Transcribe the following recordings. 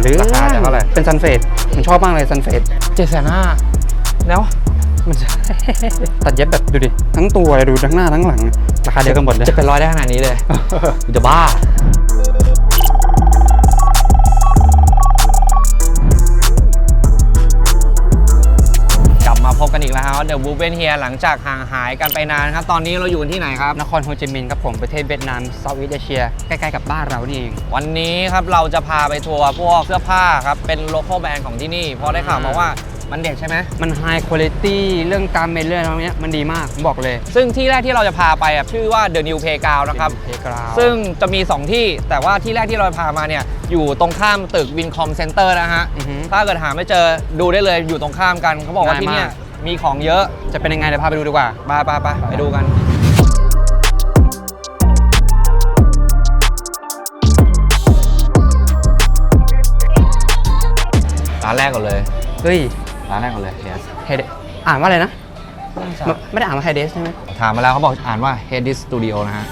หรือราคาจะเท่าไหร่เป็นซันเฟสผมชอบมากเลยซันเฟสเจ็ดแสนห้าแล้วมันจะตัดเย็บแบบดูดิ ทั้งตัวเลยดูทั้งหน้าทั้งหลัง ราคาเดียวกันหมดเลย จะเป็นร้อยได้ขนาดนี้เลยกูจะบ้า กลับมาพบกันอีกแล้วครับเดอะบูเบนเฮียหลังจากห่างหายกันไปนานครับ ตอนนี้เราอยู่ที่ไหนครับ นครโฮจิมินห์ครับผมประเทศเวียดนามเซาท์อีสเอเชียใกล้ๆกับบ้านเรานี่เอง วันนี้ครับเราจะพาไปทัวร์พวกเสื้อผ้าครับ เป็นโล c a l แบรนด์ของที่นี่เพราะได้ข่าวมาว่ามันเด็ดใช่ไหม มันไฮคุณภาพเรื่องการเมนเรื่องอะไรเนี้ยมันดีมากผมบอกเลย ซึ่งที่แรกที่เราจะพาไปอะชื่อว่า The New Playground นะครับเพกราวซึ่งจะมี 2 ที่แต่ว่าที่แรกที่เราพามาเนี่ยอยู่ตรงข้ามตึกวินคอมเซ็นเตอร์นะฮะ อือหือถ้าเกิดหาไม่เจอดูได้เลยอยู่ตรงข้ามกันเขาบอกว่าง่ายที่เนี่ย มากมีของเยอะจะเป็นยังไงเดี๋ยวพาไปดูดีกว่าไปไปไปไปดูกัน ร้านแรกก่อนเลย เฮ้ยร้านแรกก่อนเลย yes เฮดอ่านว่าอะไรนะไม่ไม่ได้อ่านว่าไฮเดสใช่ไหมถามมาแล้วเขาบอกอ่านว่า Headis Studio นะฮะ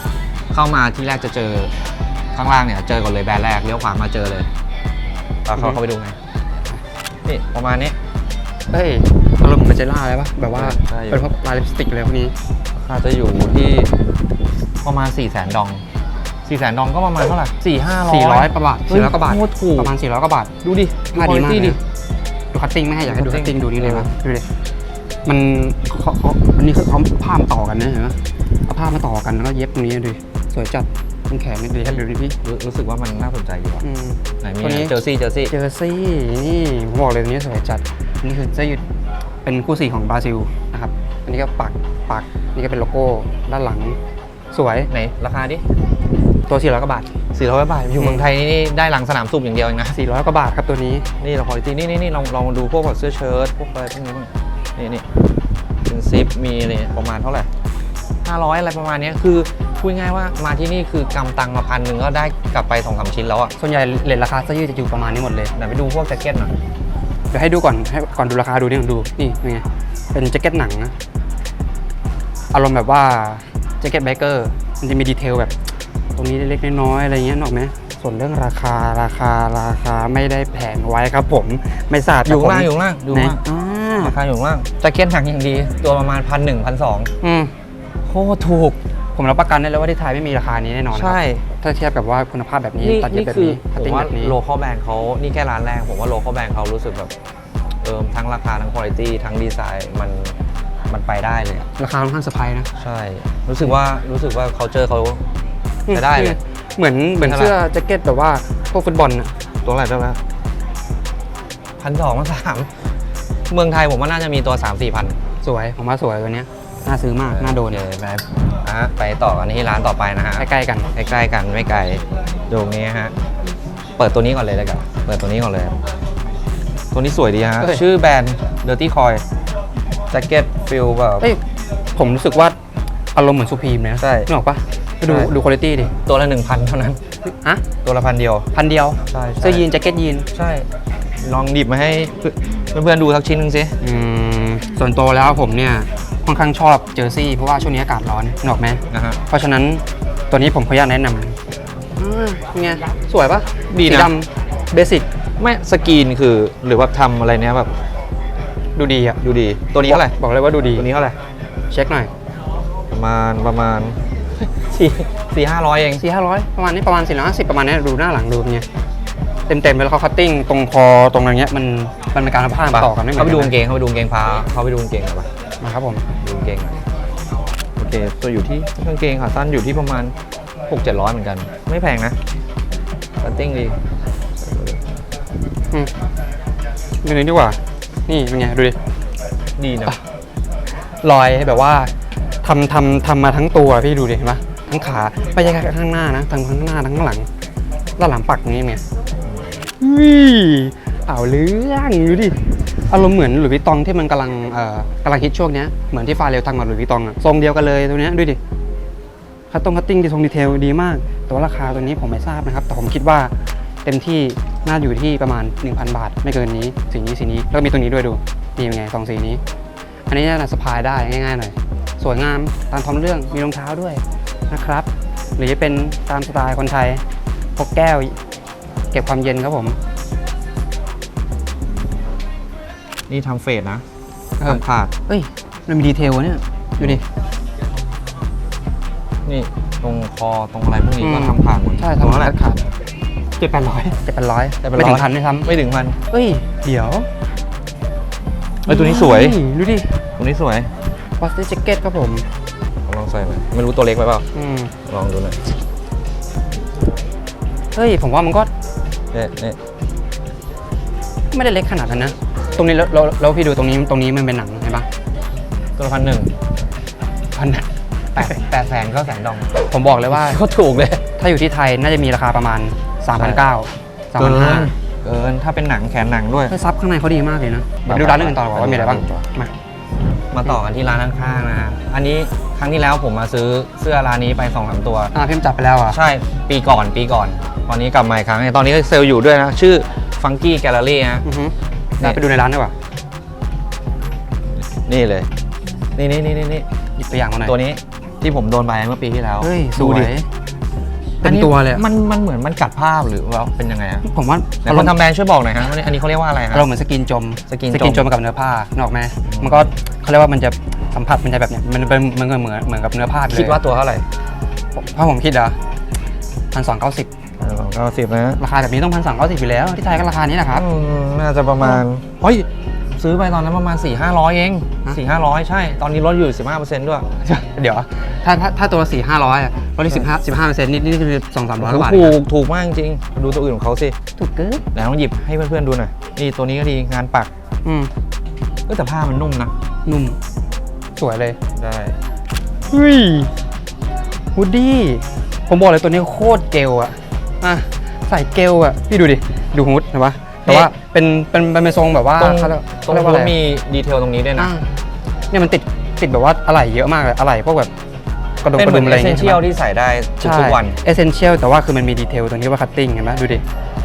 เข้ามาที่แรกจะเจอข้างล่างเนี่ย เจอก่อนเลยแบรนด์แรกเลี้ยวขวามาเจอเลยเราเข้าเข้าไปดูไงนี่ประมาณนี้ เฮ้ย อารมณ์เหมือนเจล่าเลยปะแบบว่าใช่ เป็นพวกลายลิปสติกอะไรพวกนี้อาจจะอยู่ที่ประมาณ4 0 0 0 0 0ดอง4 0 0 0 0 0ดองก็ประมาณเท่าไหร่สี่ห้าร้อย400กว่าบาทเฮ้ย400กว่าบาทโคตรถูกประมาณ400กว่าบาท ดูดิผ้าดีมาก quality ดิ ดูคัตติ้งไม่ให้อยากให้ดูคัตติ้งดูนี่เลยนะเออดูดิมันเขาเขาอันนี้คือเขาผ้ามาต่อกันนะเห็นไหมเอาผ้ามาต่อกันแล้วก็เย็บตรงนี้ดูดิสวยจัดตรงแขนนี่ดูดิดูดิพี่รู้รู้สึกว่ามันน่าสนใจอยู่อะอืม ไหนมีตัวนี้ เจอซี่เจอซี่เจอซี่นี่ผมบอกเลยตัวนี้สวยจัดนนี่คือเสื้อยืด เป็นคู่สีของบราซิลนะครับ อันนี้ก็ปักปักนี่ก็เป็นโลโก้ด้านหลังสวยไหนราคาดิตัว400กว่าบาท400บาทอยู่เมืองไทยนี่นี่ได้หลังสนามสูบอย่างเดียวเองนะ400กว่าบาทครับตัวนี้นี่เราคุณภาพนี่นี่นี่ลองลองดูพวกแบบเสื้อเชิ้ตพวกอะไรพวกนี้บ้างนี่นี่เป็นซิปมีนี่ประมาณเท่าไหร่500 อะไรประมาณเนี้ยคือพูดง่ายๆว่ามาที่นี่คือกำตังมาพันหนึ่งก็ได้กลับไปสองสามชิ้นแล้วอะส่วนใหญ่เลทราคาเสื้อยืดจะอยู่ประมาณนี้หมดเลยไหนไปดูพวกแจ็คเก็ตหน่อย เดี๋ยวให้ดูก่อนให้ก่อนดูราคาดูนี่ก่อนดูนี่เป็นไงเป็นแจ็คเก็ตหนังนะอารมณ์แบบว่าแจ็คเก็ตไบเกอร์มันจะมีดีเทลแบบ ตรงนี้เล็กๆน้อยๆอะไรเงี้ยนึกออกไหมส่วนเรื่องราคาราคาราคาไม่ได้แผงไว้ครับผมไม่ทราบอยู่แต่ข้างผมล่างอยู่ข้างล่างดูไหนข้างล่างอ่าราคาอยู่ข้างล่างแจ็คเก็ตหนังอย่างดี ตัวประมาณพันหนึ่งพันสองอืมโคตรถูก ผมรับประกันได้เลยว่าที่ไทยไม่มีราคานี้แน่นอนครับใช่ ถ้าเทียบกับว่าคุณภาพแบบนี้นี่ตัดเย็บนี่แบบคือนี้ผคัตมติ้งว่าแบบนี้ โลคอลแบรนด์เขานี่แค่ร้านแรก ผมว่าโลคอลแบรนด์เขารู้สึกแบบเออทั้งราคาทั้งคุณภาพทั้งดีไซน์มันมันไปได้เลยอะราคาค่อนข้างเซอร์ไพรส์นะใช่ รู้สึกว่ารู้สึกว่าเขาเจอเขาใช้ได้เลย เหมือนเหมือนเท่าไหร่เสื้อแจ็คเก็ตแบบว่าพวกฟุตบอลน่ะตัวอะไรได้ไหมพันสองพันสามเมืองไทยผมว่าน่าจะมีตัว3 4พันสวยผมว่าสวยตัวเนี้ย น่าซื้อมาก น่าโดน เลยแม่อะไปต่อกันที่ร้านต่อไปนะฮะใกล้ๆกัน ใกล้ๆกันไม่ไกลดูตรงนี้ฮะ เปิดตัวนี้ก่อนเลยแล้วกัน เปิดตัวนี้ก่อนเลย ตัวนี้สวยดีฮะเฮ้ย ชื่อแบรนด์ Dirty Coy แจ็คเก็ตฟิลแบบ เอ้ย ผมรู้สึกว่าอารมณ์เหมือนซูพรีมเลยนะใช่นึกออกปะไปดูใช่ ดูคุณภาพดิตัวละ 1,000 เท่านั้น อะตัวละพันเดียว พันเดียวใช่ใช่ เสื้อยีนแจ็คเก็ตยีนใช่ ลองดิบมาให้เพื่อนๆดูสักชิ้นหนึงสิ อืมส่วนตัวแล้วผมเนี่ย ค่อนข้างชอบเจอร์ซี่เพราะว่าช่วงนี้อากาศร้อนนึกออกไหมนะฮะ เพราะฉะนั้นตัวนี้ผมขออนุญาตแนะนำอ่าเป็นไงสวยปะดีนะ สีดำเบสิกไม่สกรีนคือหรือว่าทำอะไรเนี้ยแบบดูดีอะดูดี ตัวนี้เท่าไหร่บอกเลยว่าดูดีตัวนี้เท่าไหร่เช็คหน่อยประมาณประมาณสี่สี่ห้าร้อยเองสี่ห้าร้อยประมาณนี้ประมาณสี่ร้อยห้าสิบประมาณนี้ดูหน้าหลังดูเป็นไงเต็มเต็มๆไปแล้วเขาคัตติ้งตรงคอตรงอะไรเงี้ยมันมันเป็นการเอาผ้ามาต่อกันไม่เหมือเขานไปดูกักานงเกงเขาไปดูกางเกงพาเขาไปดูกางเกงหน่อยปะนะครับผมดูกาง เกงหน่อยโอเคตัวอยู่ที่กางเกงขาสั้นอยู่ที่ประมาณหกเจ็ดร้อยเหมือนกัน ไม่แพงนะคัตติ้งดีอืมดูนี้ดีกว่า นี่เป็นไง ดูดิ ดีนะ รอยแบบว่าทำทำทำมาทั้งตัวพี่ดูดิเห็นปะทั้งขาไม่ใช่แค่ข้างหน้านะทั้งข้างหน้าทั้งข้างหลังด้านหลังปักตรงนี้ไงวิเอาเรื่องดูดิ อารมณ์เหมือนหลุยส์วิตตองที่มันกำลังเอ่อกำลังฮิตช่วงเนี้ยเหมือนที่ฟาเรลทำกับหลุยส์วิตตองอะทรงเดียวกันเลยตัวเนี้ยดูดิคัตตงคัตติ้งดีทรงดีเทลดีมาก แต่ว่าราคาตัวนี้ผมไม่ทราบนะครับ แต่ผมคิดว่าเต็มที่น่าอยู่ที่ประมาณ 1,000 บาท ไม่เกินนี้สีนี้สีนี้แล้วก็มีตัวนี้ด้วยดูนี่เป็นไงสองสีนี้ อันนี้น่าสะพายได้ง่ายๆหน่อยสวยงามตามท้องเรื่องมีรองเท้าด้วยนะครับ หรือจะเป็นตามสไตล์คนไทยพกแก้ว เก็บความเย็นครับผม นี่ทำเฟดนะเออ ทำผาด เอ้ย มันมีดีเทลอะเนี่ย ดูดิ นี่ตรงคอตรงอะไรพวกนี้ก็อืม ทำผาดหมดใช่ตรงทำนั้นแหละขาดเจ็ดแปดร้อยเจ็ดแปดร้อย700ไม่ถึงพันด้วยซ้ไม่ถึงพันำเอ้ย เดี๋ยวเอ้ยตัวนี้สวยนี่ดูดิตรงนี้สวย วอสติแจ็คเก็ตครับผม ลองใส่หน่อยไม่รู้ตัวเล็กไปเปล่า อืม ลองดูหน่อยเฮ้ย ผมว่ามันก็เนี่ยเนี่ยไม่ได้เล็กขนาดนั้นนะ ตรงนี้แล้วแล้วแล้วพี่ดูตรงนี้ตรงนี้มันเป็นหนังเห็นปะตัวละพันหนึ่งพันแปดแปดแสนก็แสนดอง ผมบอกเลยว่า ก็ถูกเลย ถ้าอยู่ที่ไทยน่าจะมีราคาประมาณ 3 9 0 0 3 5 0 0เกินถ้าเป็นหนังแขนหนังด้วยเฮ้ยซับข้างในเขาดีมากเลยนะเดี๋ยวไปดูร้านอื่นต่อดีกว่าว่ามีอะไรบ้างมามาต่อกันที่ร้านข้างๆนะฮะอันนี้ครั้งที่แล้วผมมาซื้อเสื้อร้านนี้ไป2อสตัว อ่าพี่มจับไปแล้วอะใช่ปีก่อนปีก่อน ตอนนี้กลับมาอีกครั้งตอนนี้ก็เซลล์อยู่ด้วยนะ ชื่อ Funky Gallery ฮะ อือฮึ นี่ได้ไปดูในร้านดีกว่านี่เลยนี่นี่นี่นี่หยิบตัวอย่างมาหน่อยตัวนี้ที่ผมโดนไปเมื่อปีที่แล้วเฮ้ยสดูวดิยเป็นตัวเลยอะมันมันเหมือนมันกัดภาพหรือว่าเป็นยังไงอะผมว่าไหนคนทำแบรนด์ช่วยบอกหน่อยฮะว่าอันนี้เขาเรียกว่าอะไรฮะ เราเหมือนสกินจมสกินจมสกินจมกับเนื้อผ้านึกออกไหมมันก็เขาเรียกว่ามันจะสัมผัสมันจะแบบเนี้ยมันเป็นมันเหมือนเหมือนกับเนื้อผ้าไปเลยคิดว่าตัวเท่าไหร่ ถ้าผมคิดอะพันสองเก้าสิบ เก้าสิบนะ ราคาแบบนี้ต้องพันสองเก้าสิบอยู่แล้ว ที่ไทยก็ราคานี้แหละครับ อืมน่าจะประมาณ เฮ้ย ซื้อไปตอนนั้นประมาณ 4 5 0 0 เอง ฮะ 4 5 0 0 ใช่ ตอนนี้ลดอยู่ 15%ด้วย เดี๋ยว ถ้าถ้าถ้าตัวสี่ห้าร้อยลดที่สิบห้าสิบห้าเปอร์เซ็นต์นี่นี่คือสองสามร้อยกว่าบาทถูเองกถูกมากจริงๆดูตัวอื่นของเขาสิ ถูกเกินไหนลองหยิบให้เพื่อนๆดูหน่อย นี่ตัวนี้ก็ดีงานปักอืมเออแต่ผ้ามันนุ่มนะ นุ่ม สวยเลยได้ เฮ้ยวูดดี้ผมบอกเลยตัวนี้โคตรเกลอะ อะใส่เกลอะพี่ดูดิ ดูฮูดเห็นปะแต่ว่าเป็นเป็นเป็นเป็นทรงแบบว่าตรงเขาเรียกตรงเขาเรียกว่านู้อะไรนมีดีเทลตรงนี้ด้วยนะอะเนี่ยมันติดติดแบบว่าอะไหล่เยอะมากเลยอะไหล่พวกแบบกระดุมเป็นกระเหมืดุอมนอะไรเออย่างเซนเงี้ยเชียลที่ใส่ได้ทุกๆวันเอเซนเชียลแต่ว่าคือมันมีดีเทลตรงนี้ว่าคัตติ้งเห็นไหมดูดิ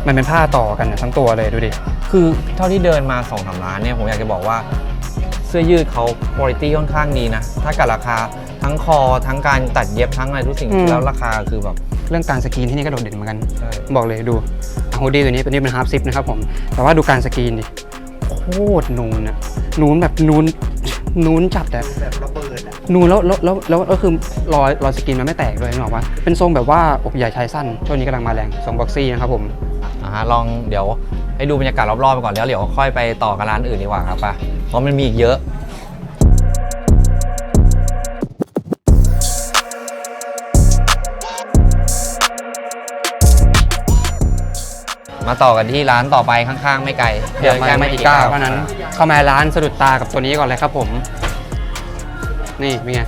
มันเป็นผ้าต่อกันเนี่ยทั้งตัวเลยดูดิคือเท่าที่เดินมา2อสร้านเนี่ยผมอยากจะบอกว่าเสื้อยืดเขาคุณภาพค่อนข้างดีนะ ถ้ากับราคาทั้งคอทั้งการตัดเย็บทั้งอะไรทุกสิ่งอืมแล้วราคาคือแบบเรื่องการสกรีนที่นี่ก็โดดเด่นเหมือนกันใช่บอกเลยดูฮูดดี้ตัวนี้ตัวนี้เป็นฮาร์ปซิปนะครับผมแต่ว่าดูการสกรีนดิโคตรนูนอะนูนแบบนูนนูนจัดอะแบบระเบิดอะนูนแล้วแล้วแล้วแล้วแล้วคือรอยรอยสกรีนมันไม่แตกเลยนึกออกปะเป็นทรงแบบว่าอกใหญ่ชายสั้นช่วงนี้กำลังมาแรงทรงบ็อกซี่นะครับผมอ่าฮะลองเดี๋ยวให้ดูบรรยากาศรอบๆไปก่อนแล้วเดี๋ยวค่อยไปต่อกับร้านอื่นดีกว่าครับป่ะเพราะมันมีอีกเยอะ มาต่อกันที่ร้านต่อไปข้างๆ ไม่ไกลเดี๋ยวมาแค่ไม่กี่ก้าวเท่านั้น เข้ามาร้านสะดุดตากับตัวนี้ก่อนเลยครับผม นี่เป็นไง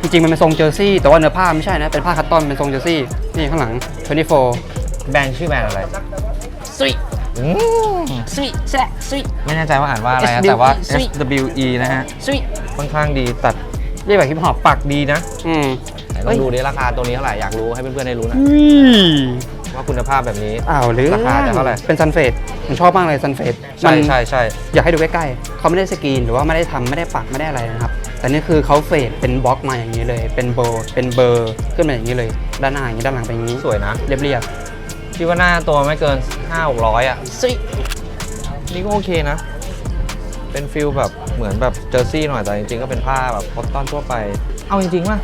จริงๆมันเป็นทรงเจอร์ซี่แต่ว่าเนื้อผ้าไม่ใช่นะ เป็นผ้าคัตตอนเป็นทรงเจอร์ซี่นี่ข้างหลัง24แบรนด์ชื่อแบรนด์อะไร Sweet อืม Sweet แซ่ Sweet ไม่แน่ใจว่าอ่านว่าอะไรนะ SWE แต่ว่า Sweet SWE นะฮะ Sweet ค่อนข้างดีตัดเรียกแบบฮิปฮอปปักดีนะ อืมไหนลองดูดิราคาตัวนี้เท่าไหร่อยากรู้ให้เพื่อนๆได้รู้นะอุ้ย ว่าคุณภาพแบบนี้ อ้าวหรือราคาจะเท่าไหร่เป็นซันเฟดผมชอบมากเลยซันเฟดใช่ใช่ใช่อยากให้ดูใกล้ๆเขาไม่ได้สกรีนหรือว่าไม่ได้ทำไม่ได้ปักไม่ได้อะไรนะครับแต่นี่คือเขาเฟดเป็นบล็อกมาอย่างนี้เลย เป็นเบอร์เป็นเบอร์ขึ้นมาอย่างนี้เลย ด้านหน้าอย่างนี้ด้านหลังเป็นอย่างนี้สวยนะเรียบคิดว่าหน้าตัวไม่เกิน5 6 0 0อะๆซินี่ก็โอเคนะ เป็นฟิลแบบเหมือนแบบเจอร์ซี่หน่อยแต่จริงๆก็เป็นผ้าแบบคอตตอนทั่วไป เอาจริงๆว่า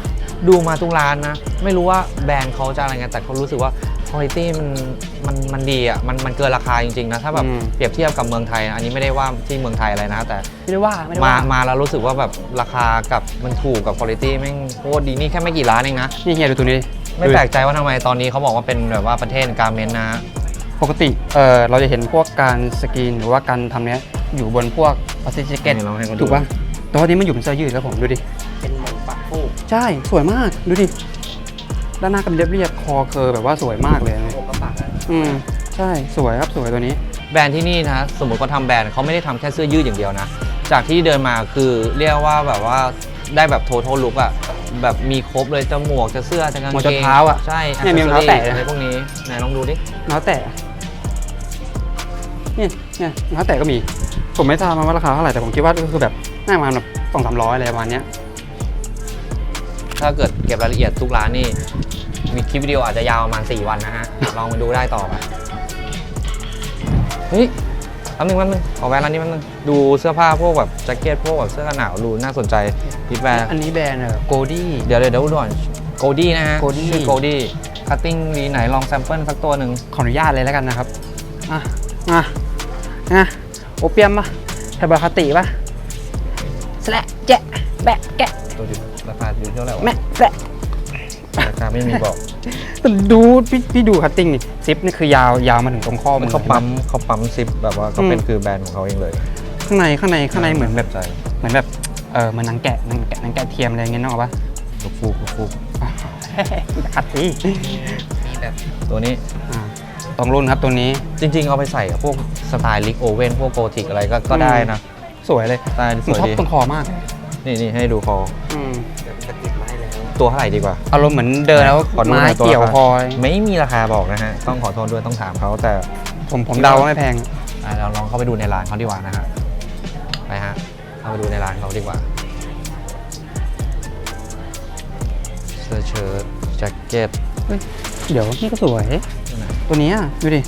ดูมาทุกร้านนะ ไม่รู้ว่าแบรนด์เขาจะอะไรไงแต่เขารู้สึกว่า คุณภาพมันมันมันดีอะมันมันเกินราคาจริงๆนะถ้าแบบเปรียบเทียบกับเมืองไทยนะอันนี้ไม่ได้ว่าที่เมืองไทยอะไรนะแต่ ไม่ได้ว่าไม่ได้มาว่ามาแล้วรู้สึกว่าแบบราคากับมันถูกกับคุณภาพแม่งโคตรดีนี่แค่ไม่กี่ร้านเองนะ นี่เฮียดูตัวนี้ไม่แปลกใจว่าทำไมตอนนี้เขาบอกว่าเป็นแบบว่าประเทศการเมนนะ ปกติเออเราจะเห็นพวกการสกรีนหรือว่าการทำเนี้ยอยู่บนพวกพลาสติกแจ็คเก็ตนี่ลองให้เขาดู ถูกป่ะแต่ว่านี้มันอยู่บนเสื้อยืดครับผมดูดิ เป็นเหมือนปักฟูกใช่สวยมากดูดิ ด้านหน้าก็เป็นเรียบๆคอเคอร์แบบว่าสวยมากเลยผมก็ปักอะอืมใช่สวยครับสวยตัวนี้ แบรนด์ที่นี่นะสมมติเขาทำแบรนด์เขาไม่ได้ทำแค่เสื้อยืดอย่างเดียวนะ จากที่เดินมาคือเรียกว่าแบบว่าได้แบบโท a l ลุกอะแบบมีครบเลยจะหมวกจะเสื้อจะกางหมวกเกจงนเท้าอะใช่เนี่ยมีรองเท้าแตะ อะไรพวกนี้ไหนลองดูดิน้าแตะเนี่ยเนี่ยน้าแตะก็มี ผมไม่ทราบว่าราคาเท่าไหร่แต่ผมคิดว่าก็คือแบบน่าประมาณแบบสองสามร้อยอะไรประมาณเนี้ย ถ้าเกิดเก็บรายละเอียดทุกร้านนี่มีคลิปวิดีโออาจจะยาวประมาณ 4 วันนะฮะ ลองมาดูได้ต่อไปเฮ้ยแป๊บนึงแป๊บนึงขอแวะร้านนี้แป๊บนึงดูเสื้อผ้าพวกแบบแจ็คเก็ตพวกแบบเสื้อกันหนาวดูน่าสนใจพิทแวร์อันนี้แบรนด์โกดี้เดี๋ยวเดี๋ยวเดี๋ยวดูก่อนโกดี้นะฮะ Goldie ชื่อโกดี้คัตติ้งดีไหนลองแซมเปิลสักตัวหนึ่งขออนุญาตเลยแล้วกันนะครับ อะ อะ อะ โอเปียมปะไทบาคาติปะสละแจะแบะแกะ ตัวอยู่ ราคาอยู่เท่าไหร่วะแม่แบะราคาไม่มีบอกแต่ดูพี่พี่ดูคัตติ้งนี่ซิปนี่คือยาวยาวมาถึงตรงข้อมันนเขาปั๊มเขาปั๊มซิปแบบว่าเขาเป็นอืมคือแบรนด์ของเขาเองเลยข้างในข้างในข้างในเหมือนแบบ ใจเหมือนแบบเออเหมันหนังแกะหนังแกะหนังแกะเทียมอะไรอย่างเงี้ยนึกออกปะลูกฟูกลูกฟูกจะขัดสิตัวนี้อ่าตรงรุ่นครับตัวนี้ จริง ๆ เอาไปใส่กับพวกสไตล์ลิกโอเว่นพวกโกธิกอะไรก็ก็ได้นะสวยเลย สไตล์ผสมวยชอบดีตรงคอมาก นี่นี่ให้ดูคอ อืม ตัวเท่าไหร่ดีกว่า อารมณ์เหมือนเดินแล้วขอดูหไม้น่อยตัวเกี่ยวราคา คอไม่มีราคาบอกนะฮะ ต้องขอโทษด้วยต้องถามเขาแต่ผมผมเดาว่าไม่แพง อะเราลองเข้าไปดูในร้านเขาดีกว่านะฮะ ไปฮะ เข้าไปดูในร้านเขาดีกว่า เสื้อเชิ้ตแจ็คเก็ตเฮ้ยเดี๋ยวนี่ก็สวย ตัวเนี้ยดูดิ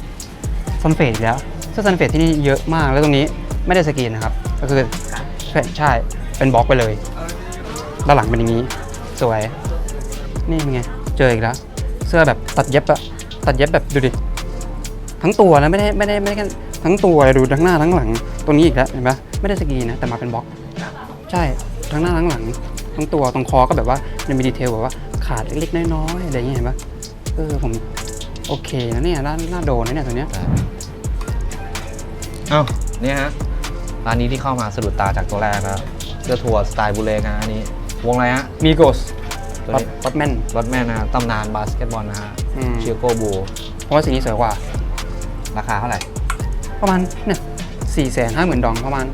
ซันเฟดอีกแล้วเสื้อซันเฟดที่นี่เยอะมากแล้วตรงนี้ไม่ได้สกรีนนะครับ ก็คือใช่ใช่เป็นบล็อกไปเลย ด้านหลังเป็นอย่างนี้ สวย นี่เป็นไง เจออีกแล้ว เสื้อแบบตัดเย็บอะตัดเย็บแบบดูดิ ทั้งตัวนะไม่ได้ไม่ได้ไม่ได้แค่ทั้งตัวเลยดูทั้งหน้าทั้งหลังตัวนี้อีกแล้วเห็นปะไม่ได้สกีนะแต่มาเป็นบล็อก ใช่ทั้งหน้าทั้งหลัง ทั้งตัวตรงคอก็แบบว่ายังมีดีเทลแบบว่าขาดเล็กๆน้อยๆอะไรอย่างเงี้ยเห็นปะเออผมโอเคนะเนี่ยน่าน่าโดนนะเนี่ยตัวเนี้ยเอ้าเนี่ยฮะร้านนี้ที่เข้ามาสะดุดตาจากตัวแรกนะเสื้อทัวร์สไตล์บูเลกนอันนี้ วงอะไรฮะมีโกสตัวรถนี้รถแมนรถแม่นะตำนานบาสเกตบอลนะฮะอืมเชียโกบูเพราะว่าสีนี้สวยกว่า ราคาเท่าไหร่ประมาณเนี่ยสี่แสนห้าหมื่นดองประมาณ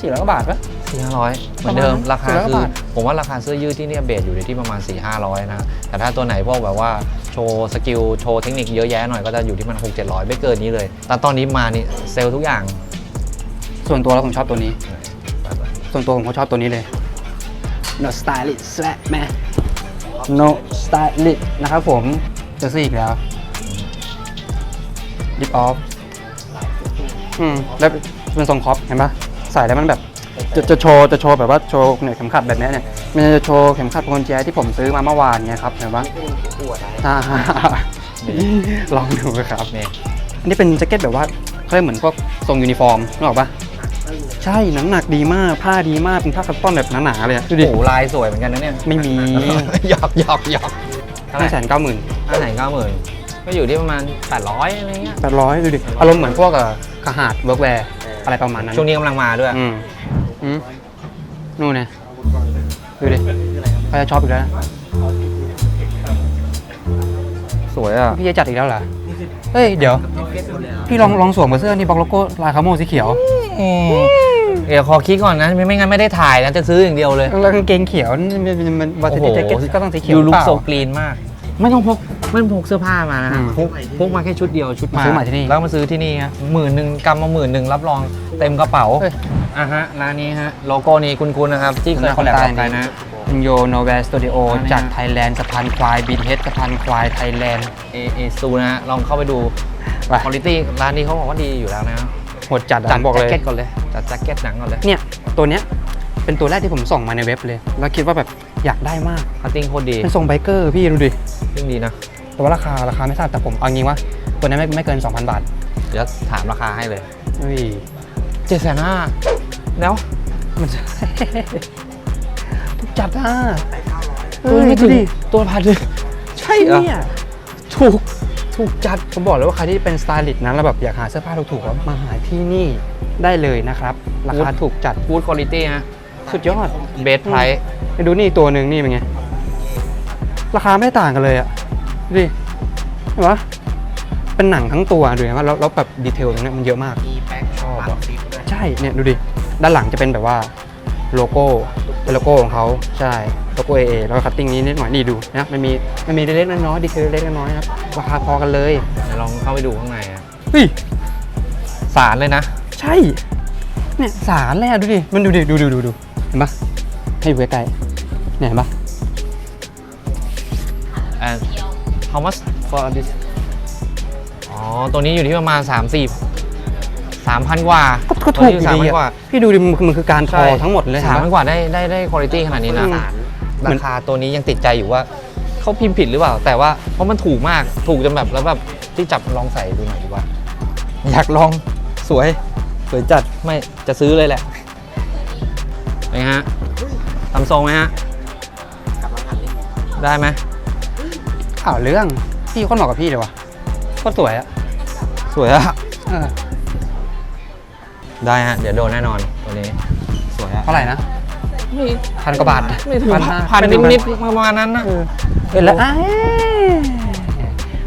สี่ร้อยกว่าบาทปะ สี่ห้าร้อยเหมือนเดิม ประมาณราคา400คือบาท ผมว่าราคาเสื้อยืดที่เนี่ยเบสอยู่ในที่ประมาณ 4 5 0 0นะแต่ถ้าตัวไหนพวกแบบว่าโชว์สกิลโชว์เทคนิคเยอะแยะหน่อยก็จะอยู่ที่มัน 6 700 ไม่เกินนี้เลย แต่ตอนนี้มานี่เซลล์ทุกอย่างส่วนตัวแล้วผมชอบตัวนี้ ส่วนตัวผมก็ชอบตัวนี้เลย no stylish slap man no stylish นะครับผมเจอซี่อีกแล้ว dip off อืมแล้วเป็นทรงคอปเห็นปะใส่แล้วมันแบบจะจะโชว์จะโชว์แบบว่าโชว์เนี่ยเข็มขัดแบบเนี้ยเนี่ยมันจะโชว์เข็มขัดพวงกุญแจที่ผมซื้อมาเมื่อวานเนี่ยครับเห็นปะปวดอะไรอ่าลองดูครับนี่อันนี้เป็นแจ็คเก็ตแบบว่าเขาเรียกเหมือนพวกทรงยูนิฟอร์มนึกออกปะ ใช่น้ำหนักดีมาก ผ้าดีมากเป็นผ้าคัตตอนแบบหนาๆเลยอะดูดิ โอ้โหลายสวยเหมือนกันนะเนี่ยไม่มี หยอกหยอกหยอกเท่าไหร่ห้าแสนเก้าหมื่นห้าแสนเก้าหมื่นก็อยู่ที่ประมาณ800อะไรเงี้ย แปดร้อยดูดิ อารมณ์เหมือนพวกเอ่อคาหาดเวิร์กแวร์อะไรประมาณนั้น ช่วงนี้กำลังมาด้วย อืมอืมนู่นเนี่ยดูดิเขาจะชอบอีกแล้วนะสวยอะ พี่จะจัดอีกแล้วเหรอ เฮ้ย เดี๋ยว พี่ลองลองสวมกับเสื้อนี่บล็อกโลโก้ลายคาโมสีเขียวเดี๋ยวขอคิดก่อนนะ ไม่ไม่งั้นไม่ได้ถ่ายนะ จะซื้ออย่างเดียวเลยแล้วกางเกงเขียวนี่มันมันมันวาเทติแจ็คเก็ตก็ต้องสีเขียวยูหรืลุอกเปล่าโซกรีนมาก ไม่ต้องพกไม่ต้องพกเสื้อผ้ามานะฮะอืมพกพกมาแค่ชุดเดียวชุดมาซื้อมาที่นี่แล้วมาซื้อที่นี่ฮะหมื่นหนึ่งกำมาหมื่นหนึ่งรับรองเต็มกระเป๋าเฮ้ยอะฮะร้านนี้ฮะโลโก้นี้คุ้นๆนะครับที่เคยคอลแลบกับใครนะ คุณโยโนเวสตูดิโออันนี้จากไทยแลนด์สะพานควายบีเทสสะพานควายไทยแลนด์เอเอซูนะฮะ ลองเข้าไปดูไปคุณภาพร้านนี้เขาบอกว่าดีอยู่แล้วนะโหดจัดอะจัดผมบอกแจ็เลคยเก็ตก่อนเลยจัดแจ็คเก็ตหนังก่อนเลยเนี่ยตัวเนี้ยเป็นตัวแรกที่ผมส่งมาในเว็บเลย แล้วคิดว่าแบบอยากได้มากคัตติ้งโคตรดีเป็นทรงไบเกอร์พี่ดูดิซึ่งดีนะแต่ว่าราคาราคาไม่ทราบแต่ผมเอางี้ว่าตัวนี้ไม่ไม่เกิน 2,000 บาทเดี๋ยวถามราคาให้เลยเฮ้ยเจ็ดแสนห้าแล้วมัน จะถูกจัดอะตัวไม่เฮ้ยถึงดูดิตัวพันเลยใช่เนี่ยถูกถูกจัดผมบอกเลยว่าใครที่เป็นสไตลิสต์นะแล้วแบบอยากหาเสื้อผ้าถูกๆแล้วมาหาที่นี่ได้เลยนะครับ ราคาถูกจัดกูดคุณภาพฮะสุดยอดเบสไพรส์ไปดูนี่ตัวหนึ่งนี่เป็นไง ราคาไม่ต่างกันเลยอะดูดิเห็นปะเป็นหนังทั้งตัวดูเห็นปะแล้วแล้วแบบดีเทลตรงเนี้ยมันเยอะมากมีแบ็คชอบอะฟิปด้วยใช่เนี่ยดูดิด้านหลังจะเป็นแบบว่าโลโก้ เป็นโลโก้ของเขาใช่โลโก้ AA แล้วก็คัตติ้งนี้นิดหน่อยนี่ดูนะมันมีมันมีเล็กๆน้อยๆดีเทลเล็กๆน้อยๆครับราคาพอกันเลยเดี๋ยวลองเข้าไปดูข้างในอะเฮ้ยสารเลยนะ ใช่เนี่ยสารเลยอะดูดิมันดูดิดูดูดูดูเห็นปะให้ดูใกล้ๆเนี่ยเห็นปะ and how much for this อ๋อ ตัวนี้อยู่ที่ประมาณ 3 4 สามพันกว่าก็ก็ถูกอยู่สามดีพันกว่า อะพี่ดูดิมันมันคือการทอทั้งหมดเลยสามเห็นพันปะกว่าได้ได้ได้คุณภาพขนาดนี้นะอืม ราคาตัวนี้ยังติดใจอยู่ว่าเขาพิมพ์ผิดหรือเปล่า แต่ว่าเพราะมันถูกมากถูกจนแบบแล้วแบบที่จับลองใส่ดูหน่อยดีว่า อยากลองสวย สวยจัดไม่จะซื้อเลยแหละเป็นไงฮะทำทรงไหมฮะกลับมาหันนี่ได้ไหมอ้าวเรื่องพี่โคนเหมาะกับพี่เลยวะโคตรสวยอะสวยอะเออ ได้ฮะ เดี๋ยวโดนแน่นอนตัวนี้ สวยอะเท่าไหร่นะไม่พันกว่าบาทไม่ถึงห้าพันไม่ถึงนิดๆประมาณนั้นนะเออเออแล้วอ้าย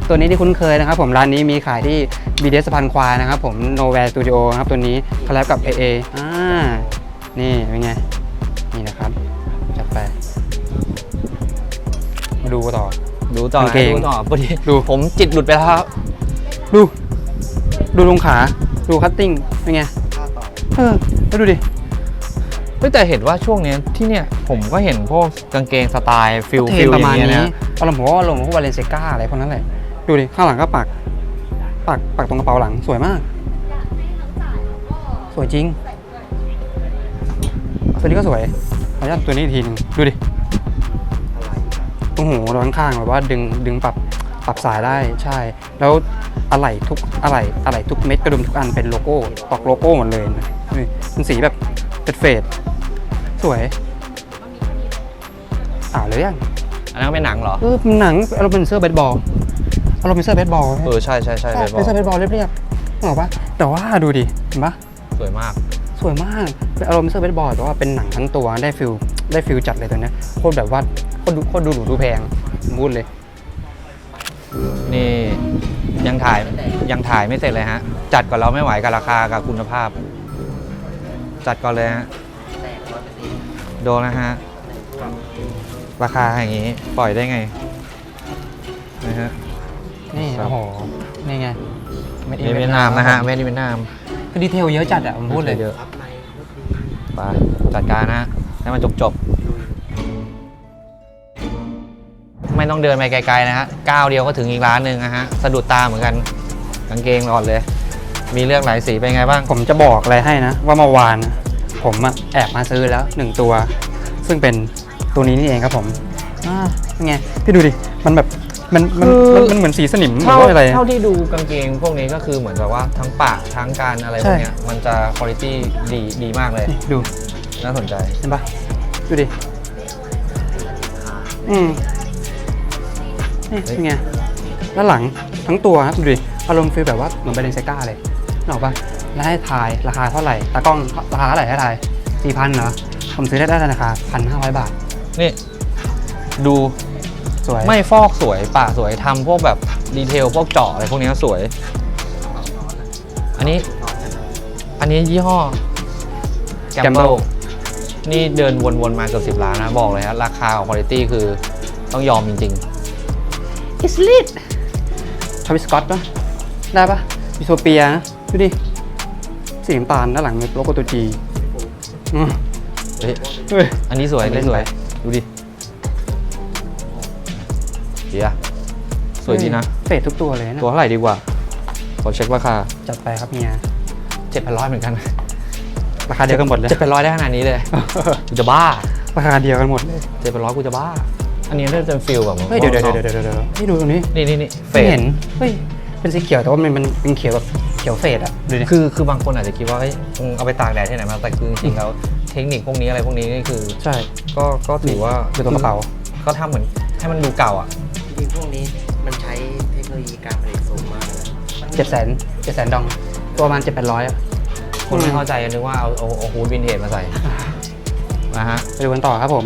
ตัวนี้ที่คุ้นเคยนะครับผมร้านนี้มีขายที่ BDS สะพานควายนะครับผม Nowhere Studio นะครับตัวนี้คอลแลบกับ AA อ่านี่เป็นไง นี่นะครับจัดไป มาดูต่อ ดูต่อกางเกงดูต่อพอดีดูผมจิตหลุดไปแล้วครับดู ดูลงขา ดูคัตติ้งเป็นไงผ้าต่อ เออแล้วดูดิเฮ้ยแต่เห็นว่าช่วงเนี้ยที่เนี่ยผมก็เห็นพวกกางเกงสไตล์ฟิลเทรฟินลประอย่ามาณงเงี้ยนี้นะอารมณ์ผมว่าอารมณ์พวกวาเลนเซกาอะไรพวกนั้นแหละ ดูดิ ข้างหลังก็ปัก ปัก ปักตรงกระเป๋าหลังสวยมาก สวยจริง ตัวนี้ก็สวยขออนุญาตตัวนี้อีกทีหนึงดูดิอะไรตรงหูร้อนข้างแบบว่าดึง ดึงปรับ ปรับสายได้ ใช่ แล้วอะไหล่ทุกอะไหล่อะไหล่ทุกเม็ดกระดุมทุกอันเป็นโลโก้ตอกโลโก้หมดเลยนะ นี่มันสีแบบเป็นเฟดสวยอ่าวเลยยังอันนั้นก็เป็นหนังเหรอ เออเป็นหนังอารมณ์เป็นเสื้อเบสบอลอารมณ์เป็นเสื้อเบสบอลเออใช่ใช่ใช่ใช่เลยบอเป็นเสื้อเบสบอลเรียบๆนึกออกปะแต่ว่าดูดิเห็นปะสวยมาก สวยมากเป็นอารมณ์เสื้อเบสบอลแต่ว่าเป็นหนังทั้งตัวได้ฟิลได้ฟิลจัดเลยตัวเนี้ยโคตรแบบว่าโคตรดูโคตรดูหรูดูแพงผมพูดเลย นี่ยังถ่ายยังถ่ายไม่เสร็จเลยฮะ จัดก่อนเราไม่ไหวกับราคากับคุณภาพ จัดก่อนเลยฮะแตกร้อยเปอร์เซ็นต์โดนนะฮะ ราคาอย่างนี้ปล่อยได้ไงนะฮะ นี่ครับ โอ้โห นี่ไง Made ใน in เวียดนามนะฮะเวียดนามคือดีเทลเยอะจัดอะผมพูดเลย เยอะรับในก็คือไปจัดการนะฮะให้มันจบจบๆไม่ต้องเดินไปไกลๆนะฮะก้าวเดียวก็ถึงอีกร้านหนึ่งนะฮะสะดุดตาเหมือนกันกางเกงก่อนเลย มีเลือกหลายสีเป็นไงบ้าง ผมจะบอกอะไรให้นะ ว่าเมื่อวานนะผมอะแอบมาซื้อแล้วหนึ่งตัว ซึ่งเป็นตัวนี้นี่เองครับผมอ่าเป็นไงพี่ดูดิมันแบบมันมันคือมันมันเหมือนสีสนิมหรือเท่าว่าอะไร เท่าที่ดูกางเกงพวกนี้ก็คือเหมือนแบบว่าทั้งปากทั้งการอะไรพวกเนี้ยมันจะคุณภาพดีดีมากเลย นี่ดูน่าสนใจ เห็นปะดูดิอืมนี่เป็นไงด้านหลังทั้งตัวครับดูดิอารมณ์ฟีลแบบว่าเหมือนเบรนเซก้าเลย นึกออกปะแล้วให้ทายราคาเท่าไหร่ตากล้องราคาเท่าไหร่ให้ทายสี่พันเหรอผมซื้อได้ได้ราคาพันห้าร้อยบาท นี่ ดูสวยไม่ฟอกสวยปากสวยทำพวกแบบดีเทลพวกเจาะอะไรพวกนี้สวย อันนี้ อันนี้ยี่ห้อแกมเบ Gamble ลนี่เดินวนๆมาเกือบสิบล้านนะ บอกเลยฮะราคาของคุณภาพคือต้องยอมจริง อิสลิดทวิสกอตปะได้ปะมิโซเปียนะ ดูดิสีน้ำตาลด้านหลังมีโลโก้ตัวจีอืมๆเฮ้ยเฮ้ยอันนี้สวยอันนี้สวย ดูดิเดียสวยดีนะเฟดทุกตัวเลยนะ ตัวเท่าไหร่ดีกว่า ขอเช็คราคา จัดไปครับเฮียเจ็ดพันร้อยเหมือนกัน ราคาเดียวกันหมดเลยเจ็ดพันร้อยได้ขนาดนี้เลย กูจะบ้า ราคาเดียวกันหมดเลยเจ็ดพันร้อยกูจะบ้า อันนี้น่าจะเป็นฟิลแบบเฮ้ยเดี๋ยวเดี๋ยวเดี๋ยวเดี๋ยวเดี๋ยวนี่ดูตรงนี้ นี่นี่นี่เฟไม่ดเห็น เฮ้ย เป็นสีเขียวแต่ว่ามันมันเป็นเขียวแบบเขียวเฟดอะดูดิคือคือบางคนอาจจะคิดว่าเอ้ยมึงเอาไปตากแดดที่ไหนมาแต่คือจริงๆแล้วเทคนิคพวกนี้อะไรพวกนี้นี่คือใช่ ก็ก็ถือว่าดูตรงกระเป๋าเขาทำเหมือนให้มันดูเก่าอะจริงๆพวกนี้มันใช้เทคโนโลยีการผลิตสูงมากเลยนะมันเจ็ดแสนเจ็ดแสนดอง ตัวประมาณเจ็ดแปดร้อยอะคนไม่เข้าใจนึกว่าเอาเอาเอาฮูดวินเทจมาใส่นะฮะไปดูกันต่อครับผม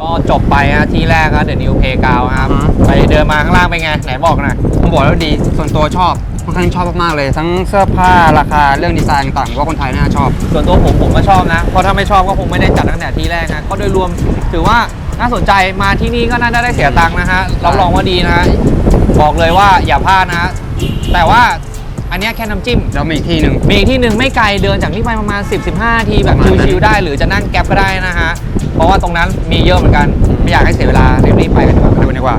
ก็จบไปฮะที่แรกครับเด e n นิวเพกาวครับอือฮะไปเดินมาข้างล่างเป็นไง ไหนบอกหน่อยผมบอกแล้วดีส่วนตัวชอบ ค่อนข้างชอบมากๆเลย ทั้งเสื้อผ้าราคาเรื่องดีไซน์ต่างๆผมว่าคนไทยน่าชอบ ส่วนตัวผมผมก็ชอบนะ เพราะถ้าไม่ชอบก็คงไม่ได้จัดตั้งแต่ที่แรกนะก็โดยรวมถือว่าน่าสนใจมาที่นี่ก็น่าจะได้เสียตังค์นะฮะรับรองว่าดีนะฮะบอกเลยว่าอย่าพลาดนะฮะแต่ว่าอันเนี้ยแค่น้ำจิ้มแล้วมีอีกที่หนึ่งมีอีกที่หนึ่งไม่ไกลเดินจากนี่ไปประมาณ 10-15นาทีแบบประมาณนั้นชิวๆได้ หรือจะนั่งแก๊ปก็ได้นะฮะเพราะว่าตรงนั้นมีเยอะเหมือนกันไม่อยากให้เสียเวลารีบๆไปกันดีกว่าไปดูกันดีกว่า